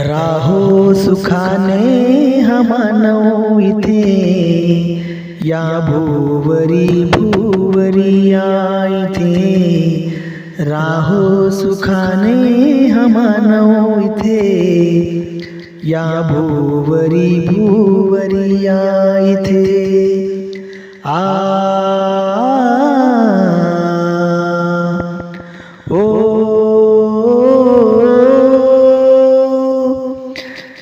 राहो सुखाने हा मानव इथे। या भूवरी भूवरी या इथे। राहो सुखाने हा मानव इथे। या भूवरी भूवरी या इथे।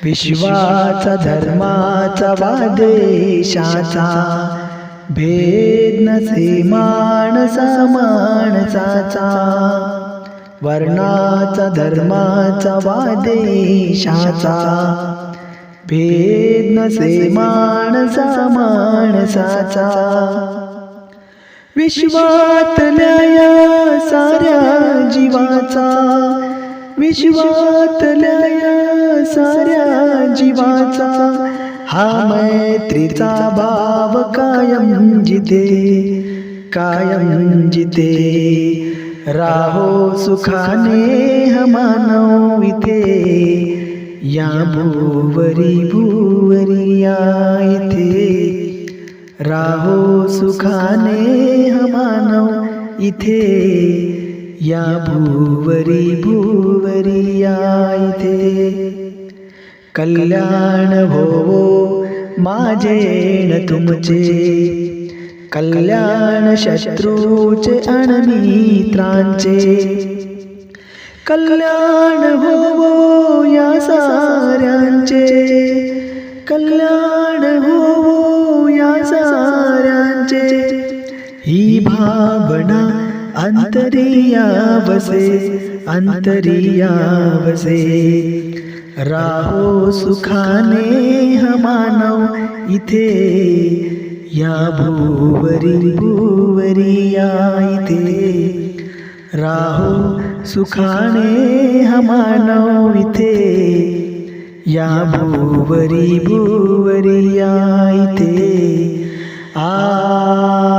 विश्वाचा धर्माचा वादेशाचा भेद नसे माणसा माणसाचा वर्णाचा धर्माचा वादेशाचा भेद नसे माणसा माणसाचा. विश्वातल्या या साऱ्या जीवाचा विश्वातल्या साऱ्या जीवाचा हा मैत्रीचा भाव कायम जिथे कायम जिथे. राहो सुखाने हमानव मानव इथे. या भूवरी भूवरी या इथे. राहो सुखाने हमानव मानव इथे. या भूवरी भूवरी या इथे. കല്യാണ ഭോവോ മാജേന തുമുചേ കല്യാണ ശത്രുച്ച് അണമീത്രാഞ്ചേ. കല്യാണ ഭോവോ യാസാരാഞ്ചേ. കല്യാണ ഭോവോ യാസാരാഞ്ചേ. ഈ ഭാവന അന്തരിയാവസേ അന്തരിയാവസേ. राहो सुखाने हमानव इथे या भूवरी भूवरी या इथे. राहो सुखाने हमानव इथे या भूवरी भूवरी या इथे. आ